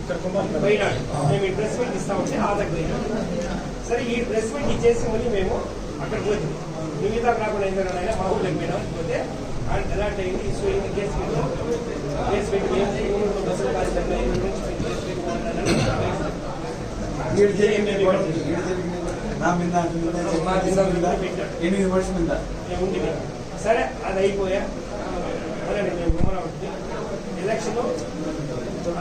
మేము ఈ dress meet ఇస్తామంటే పోయినాడు సరే ఈ డ్రెస్ మీట్ ఇచ్చేసి మళ్ళీ మేము అక్కడ పోతుంది మిగతా రాకుండా ఏంటంటే మా ఊళ్ళకి పోయినాం పోతే ఆయన ఎలాంటి అయింది ఇష్యూ అయింది కేసు కేసు పెట్టి ఈ ఊళ్ళో బస్సులు కాదు. సరే అది అయిపోయా? అలాగే మేము ఎలక్షన్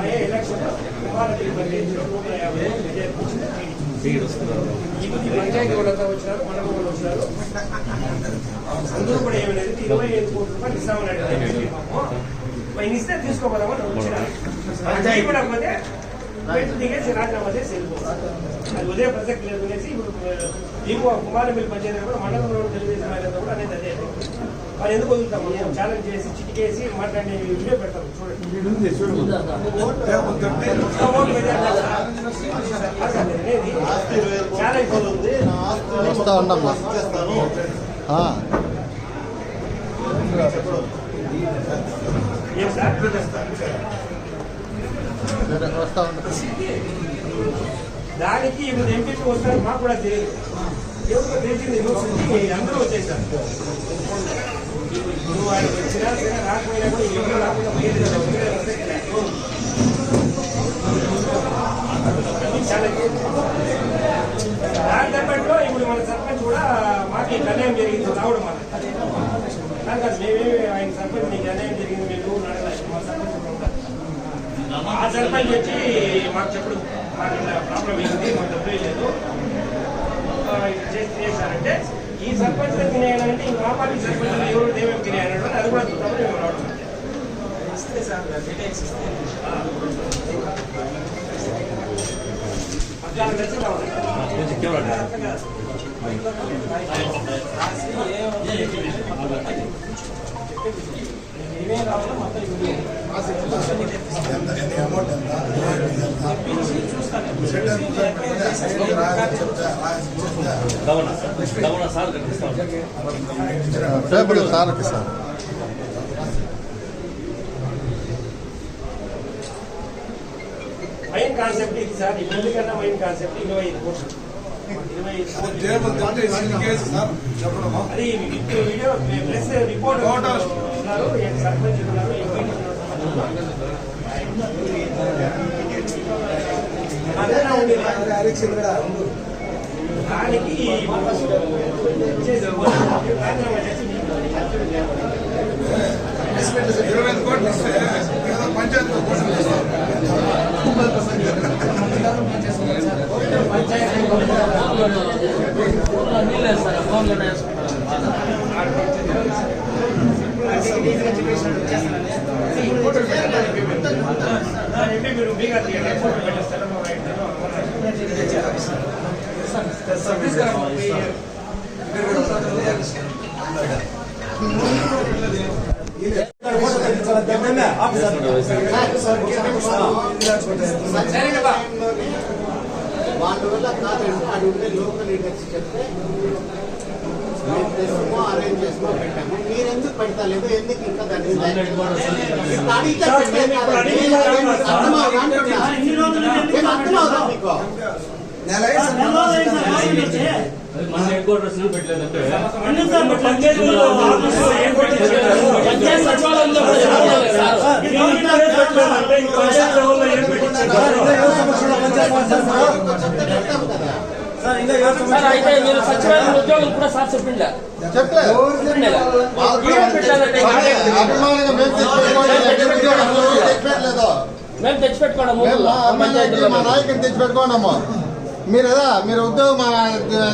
అయ్యే ఎలక్షన్ కుమారగిరి పంచాయతీలో నూట యాభై మంది మెజారిటీ వచ్చింది. టికెట్ వస్తున్నారు ఈ పంచాయతీ వాళ్ళంతా వచ్చినారు మండలం వాళ్ళు వచ్చినారు. అందరూ కూడా ఏమి లేదు. ఇరవై ఐదు కోట్ల రూపాయలు ఇస్తామన్నాడు మాకు. పైన ఇస్తే తీసుకోపోదామని వచ్చినారు. పంచాయతీ. కూడా పోతే దిగేసి రాజీనామా చేసి అది ఉదయం ప్రసక్తి లేదు అనేసి ఇప్పుడు ఇంకో కుమారమిల్లి పంచాయతీ కూడా మండలంలో తెలుగుదేశం వాళ్ళంతా కూడా అనేది అదే వాళ్ళు ఎందుకు వదులుతాము ఛాలెంజ్ చేసి చిటికేసి మాట్లాడి వీడియో పెడతాము చూడండి ఛాలెంజ్ ఏం సార్ దానికి ఇప్పుడు ఎంపీకి వస్తారు మాకు కూడా తెలియదు. ఎవరికో తెలిసింది యూనివర్సిటీ అందరూ వచ్చేసారు. ఇప్పుడు వాళ్ళు వచ్చినా సరే రాకపోయినా కూడా ఎవరు రాకుండా పోయేది కదా దాని తగ్గట్లో ఇప్పుడు మన సర్పంచ్ కూడా మాకు నిర్ణయం జరిగింది రావడం మన కాదు కాదు మేమేమి ఆయన సర్పంచ్ నీకు అన్యాయం జరిగింది మేము నడలేదు మా సర్పంచ్ కూడా ఉంటారు. ఆ సర్పంచ్ వచ్చి మాకు చెప్పుడు మాకు ప్రాబ్లం ఏంటి మాకు డబ్బులు లేదు. చేశారంటే ఈ సర్పంచ్ తినేయాలంటే ఈ మాపాలి సర్పంచ్ ఎవరు దేవేమి తినేయాలంటే అది కూడా చూద్దాం మేము రావడం అట్లా నచ్చింది కావాలి. కొంచెం కెమెరా దవన దవన సార్ కనిపిస్తాం పేపర్ సార్కి సార్. మెయిన్ కాన్సెప్ట్ ఇది సార్. బిల్లు కన్నా మెయిన్ కాన్సెప్ట్ ఇరవై ఐదు కోట్లు. ఇరవై ఐదు కోట్లు. అది వీడియో ప్లస్ రిపోర్ట్ ఉన్నారు సర్పంచ్ ఉన్నారు ఎంపీ అదేనా ఇరవై ఐదు కోట్లు ఇస్తే పంచాయతీ కోట్లు ఎంపీ మీరు బీగా తీయండి ఫోటో పెట్టేస్తారు వాళ్ళ వల్ల కాదంటే అది ఉండే లోకల్ లీడర్స్ చెప్తే మేము తెస్తామో అరేంజ్ చేసుకో పెట్టాము మీరు ఎందుకు పెడతలేదు ఇంకా దాన్ని సచివాలయంలో సార్. అయితే మీరు సచివాలయం ఉద్యోగులు కూడా సార్ చెప్పిండే మేము తెచ్చిపెట్టుకోండమ్మా మీరు కదా మీరు ఉద్యోగం మా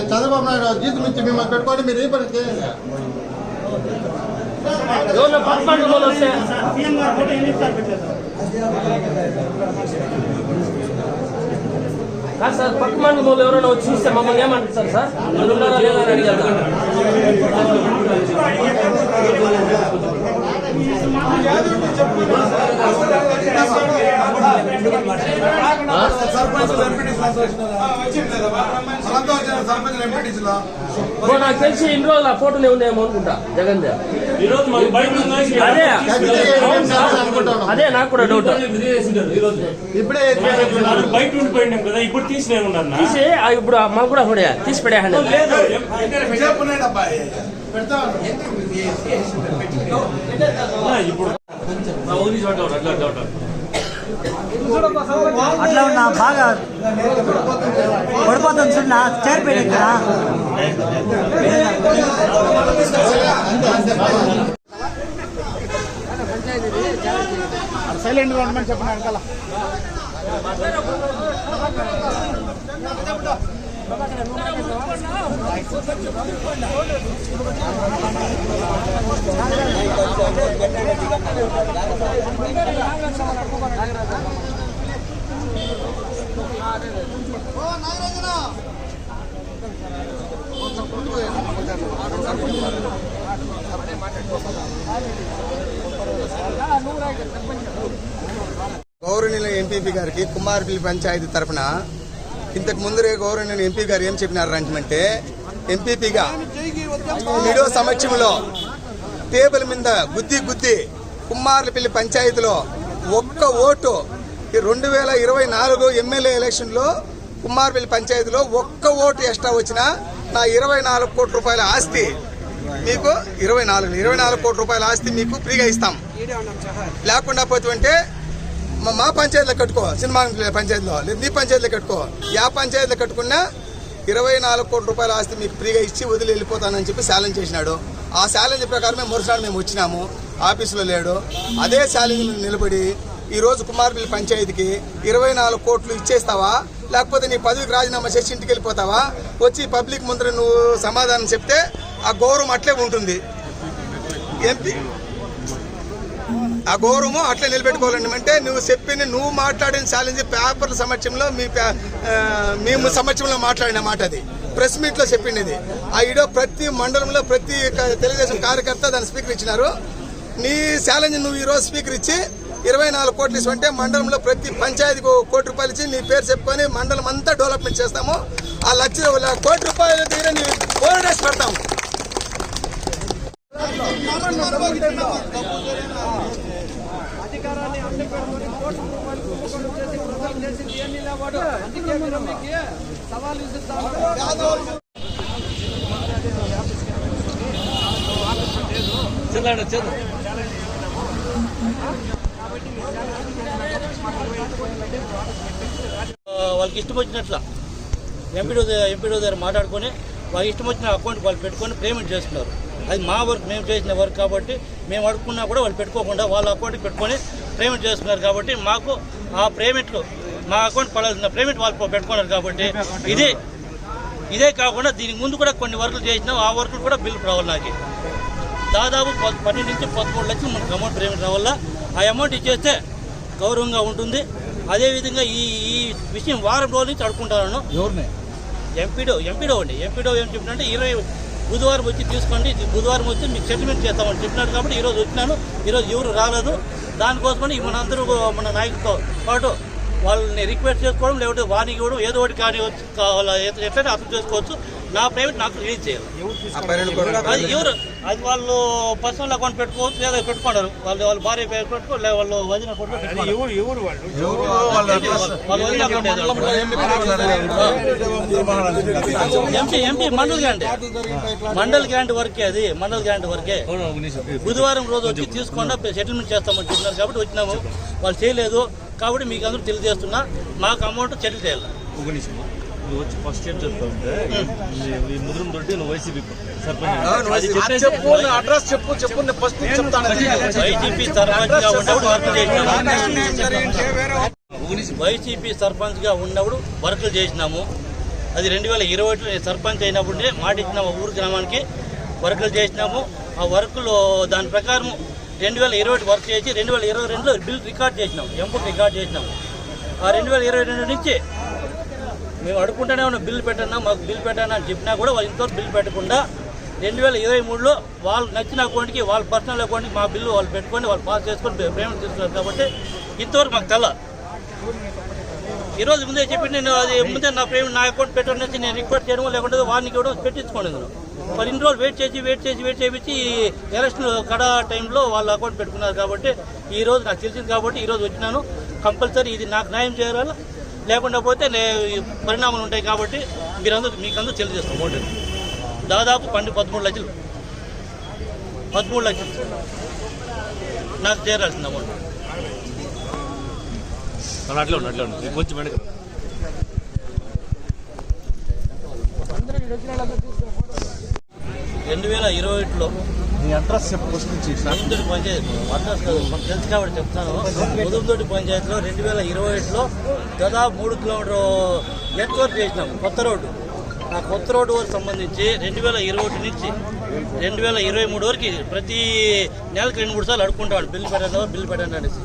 చంద్రబాబు నాయుడు జీతం నుంచి మిమ్మల్ని పెట్టుకోండి మీరు ఈ పని చేయండి వస్తే? కాదు సార్ పక్క మండలంలో ఎవరైనా వచ్చి చూస్తే మమ్మల్ని ఏమంటారు సార్ మీరు ఉన్నారా లేదా అని అడిగారు సర్పంచ్ నాకు తెలిసి ఇన్ని రోజులు ఆ ఫోటోలు ఉన్నాయేమో అనుకుంటా జగన్ దేవ్ అదే నాకు కూడా డౌట్ ఈ రోజు ఇప్పుడే బయట ఉండిపోయినాం కదా ఇప్పుడు తీసినేమన్నా తీసి ఆ ఇప్పుడు మాకు కూడా కూడా తీసి పడేయండి ఇప్పుడు అట్లా ఉన్నా బాగా పడిపోతుంది చూడ చేరిపోయింది ఇక్కడ సైలెంట్గా ఉండమని చెప్పిన వెనకాల నాగరాజనా గౌరవనీయుల ఎంపీపీ గారికి కుమార్పల్లి పంచాయతీ తరఫున ఇంతకు ముందరే గౌరవనీయుల ఎంపీ గారు ఏం చెప్పినారు అంటే ఎంపీపీగా మీడియో సమక్షంలో టేబుల్ మీద గుద్ది గుద్ది కుమార్లపల్లి పంచాయతీలో ఒక్క ఓటు ఈ రెండు వేల ఇరవై నాలుగు ఎమ్మెల్యే ఎలక్షన్లో కుమారపల్లి పంచాయతీలో ఒక్క ఓటు ఎక్స్ట్రా వచ్చినా నా ఇరవై నాలుగు కోట్ల రూపాయల ఆస్తి మీకు ఇరవై నాలుగు ఇరవై నాలుగు కోట్ల రూపాయల ఆస్తి మీకు ఫ్రీగా ఇస్తాం. లేకుండా పోతుంటే మా పంచాయతీలో కట్టుకో సినిమా పంచాయతీలో లేదు నీ పంచాయతీలో కట్టుకో యా పంచాయతీలో కట్టుకున్నా ఇరవై నాలుగు కోట్ల రూపాయల ఆస్తి మీకు ఫ్రీగా ఇచ్చి వదిలి వెళ్ళిపోతానని చెప్పి ఛాలెంజ్ చేసినాడు. ఆ ఛాలెంజ్ ప్రకారమే మరుసనాడు మేము వచ్చినాము. ఆఫీసులో లేడు. అదే ఛాలెంజ్ నిలబడి ఈరోజు కుమార్పల్లి పంచాయతీకి ఇరవై నాలుగు కోట్లు ఇచ్చేస్తావా? లేకపోతే నీ పదవికి రాజీనామా చేసి ఇంటికి వెళ్ళిపోతావా? వచ్చి పబ్లిక్ ముందర నువ్వు సమాధానం చెప్తే ఆ గౌరవం అట్లే ఉంటుంది. ఎంపీ ఆ గౌరవము అట్లా నిలబెట్టుకోవాలండి. అంటే నువ్వు చెప్పిన నువ్వు మాట్లాడిన ఛాలెంజ్ పేపర్ల సమక్షంలో మీ పే- మేము సమక్షంలో మాట్లాడిన మాట అది. ప్రెస్ మీట్లో చెప్పింది. ఇది ఆ ఈడో ప్రతి మండలంలో ప్రతి తెలుగుదేశం కార్యకర్త దాని స్పీకర్ ఇచ్చినారు. నీ ఛాలెంజ్ నువ్వు ఈరోజు స్పీకర్ ఇచ్చి ఇరవై నాలుగు కోట్లు ఇస్తుంటే మండలంలో ప్రతి పంచాయతీకి కోటి రూపాయలు ఇచ్చి నీ పేరు చెప్పుకొని మండలం అంతా డెవలప్మెంట్ చేస్తాము. ఆ లక్ష కోటి రూపాయల దగ్గర నీ బోర్డర్స్ పెడతాము చెల్లాడు. చేద్దాం వాళ్ళకి ఇష్టం వచ్చినట్ల ఎంపీడో ఎంపీడో దగ్గర మాట్లాడుకొని వాళ్ళకి ఇష్టం వచ్చిన అకౌంట్ వాళ్ళు పెట్టుకొని పేమెంట్ చేస్తున్నారు. అది మా వర్క్ మేము చేసిన వర్క్ కాబట్టి మేము అడుక్కున్నా కూడా వాళ్ళు పెట్టుకోకుండా వాళ్ళ అకౌంట్కి పెట్టుకొని పేమెంట్ చేస్తున్నారు కాబట్టి మాకు ఆ పేమెంట్లు మా అకౌంట్ పడాల్సిన పేమెంట్ వాళ్ళు పెట్టుకున్నారు కాబట్టి ఇది ఇదే కాకుండా దీనికి ముందు కూడా కొన్ని వర్కులు చేసినాం. ఆ వర్కులు కూడా బిల్లు రావాలి నాకు. దాదాపు పన్నెండు నుంచి పదమూడు లక్షలు మనకు అమౌంట్ పేమెంట్ రావాల? ఆ అమౌంట్ ఇచ్చేస్తే గౌరవంగా ఉంటుంది. అదేవిధంగా ఈ ఈ విషయం వారం రోజుల నుంచి అడుకుంటాను ఎవరిని? ఎంపీడో ఎంపీడో అండి. ఎంపీడో ఏం చెప్పినంటే ఇరవై బుధవారం వచ్చి తీసుకోండి బుధవారం వచ్చి మీకు సెటిల్మెంట్ చేస్తామని చెప్పినారు కాబట్టి ఈరోజు వచ్చినాను. ఈరోజు ఎవరు రాలేదు. దానికోసమని మనందరూ మన నాయకులతో పాటు వాళ్ళని రిక్వెస్ట్ చేసుకోవడం లేకపోతే వానికి ఇవ్వడం ఏదో ఒకటి కానీ కావాలా ఎట్లయినా అర్థం చేసుకోవచ్చు. నా ప్రైవేట్ నాకు రిలీజ్ చేయాలి ఎవరు అది వాళ్ళు పర్సనల్ అకౌంట్ పెట్టుకోవచ్చు లేదా పెట్టుకున్నారు వాళ్ళు వాళ్ళ భార్య పేరు పెట్టుకో లేదా వాళ్ళు వదిన. MP MP mandal grant mandal grant వర్కే అది మండల్ గ్రాంట్ వర్కే బుధవారం రోజు వచ్చి తీసుకుండా సెటిల్మెంట్ చేస్తామని చెప్పినారు కాబట్టి వచ్చినాము వాళ్ళు చేయలేదు కాబట్టి మీకు అందరూ తెలియజేస్తున్నా మాకు అమౌంట్ సెటిల్ చేయాలి ఒక నిమిషం నువ్వు వచ్చి ఫస్ట్ ఈ ముద్రం తోటి నువ్వు వైసీపీ సర్పంచ్ చెప్పు అడ్రస్ చెప్పు చెప్పు ఫస్ట్ చెప్తాను వైసీపీ సర్పంచ్గా ఉన్నప్పుడు వర్క్ చేసినాము. వైసీపీ సర్పంచ్గా ఉన్నప్పుడు వర్కులు చేసినాము. అది రెండు వేల ఇరవై ఒకటిలో నేను సర్పంచ్ అయినప్పుడే మాట ఇచ్చిన మా ఊరు గ్రామానికి వర్కులు చేసినాము. ఆ వర్కులు దాని ప్రకారం రెండు వేల ఇరవై ఒకటి వర్క్ చేసి రెండు వేల ఇరవై రెండులో బిల్ రికార్డ్ చేసినాం ఎంపుట్ రికార్డ్ చేసినాము. ఆ రెండు వేల ఇరవై రెండు నుంచి మేము అడుకుంటూనే ఉన్నాం బిల్లు పెట్టన్నా మాకు బిల్ పెట్టన్నా అని చెప్పినా కూడా వాళ్ళు ఇంతవరకు బిల్ పెట్టకుండా రెండు వేల ఇరవై మూడులో వాళ్ళు నచ్చిన అకౌంట్కి వాళ్ళ పర్సనల్ అకౌంట్కి మా బిల్లు వాళ్ళు పెట్టుకొని వాళ్ళు పాస్ చేసుకొని పేమెంట్ తీసుకున్నారు కాబట్టి ఇంతవరకు మాకు తెల్ల. ఈరోజు ముందే చెప్పి నేను అది ముందే నా పేమెంట్ నా అకౌంట్ పెట్టనేసి నేను రిక్వెస్ట్ చేయడం లేకుంటే వారికి ఇవ్వడం పెట్టించుకోండి నేను. మరి ఇన్ని రోజులు వెయిట్ చేసి వెయిట్ చేసి వెయిట్ చేపించి ఎలక్షన్ కడ టైంలో వాళ్ళ అకౌంట్ పెట్టుకున్నారు కాబట్టి ఈ రోజు నాకు తెలిసింది కాబట్టి ఈరోజు వచ్చినాను. కంపల్సరీ ఇది నాకు న్యాయం చేయాలి? లేకుండా పోతే పరిణామాలు ఉంటాయి కాబట్టి మీరందరూ మీకు అందరూ తెలియజేస్తాం ఓటు. దాదాపు పన్నెండు పదమూడు లక్షలు. పదమూడు లక్షలు. నాకు చేరాల్సింది అమౌంట్ అట్లా ఉండు అట్లా ఉండు. కొంచెం వెనక రెండు వేల ఇరవై ఒకటిలో ముదురుతోటి పంచాయతీ. అడ్రస్ కాదు, మాకు తెలుసు కాబట్టి చెప్తాను. ముదురుతోటి పంచాయతీలో రెండు వేల ఇరవై ఒకటిలో దాదాపు మూడు కిలోమీటర్ నెట్వర్క్ చేసినాం కొత్త రోడ్డు. ఆ కొత్త రోడ్డు వరకు సంబంధించి రెండు వేల ఇరవై ఒకటి నుంచి రెండు వేల ఇరవై మూడు వరకు ప్రతి నెలకు రెండు మూడు సార్లు అడుక్కుంటాడు బిల్లు పెట్టండి బిల్లు పెట్టండి అనేసి.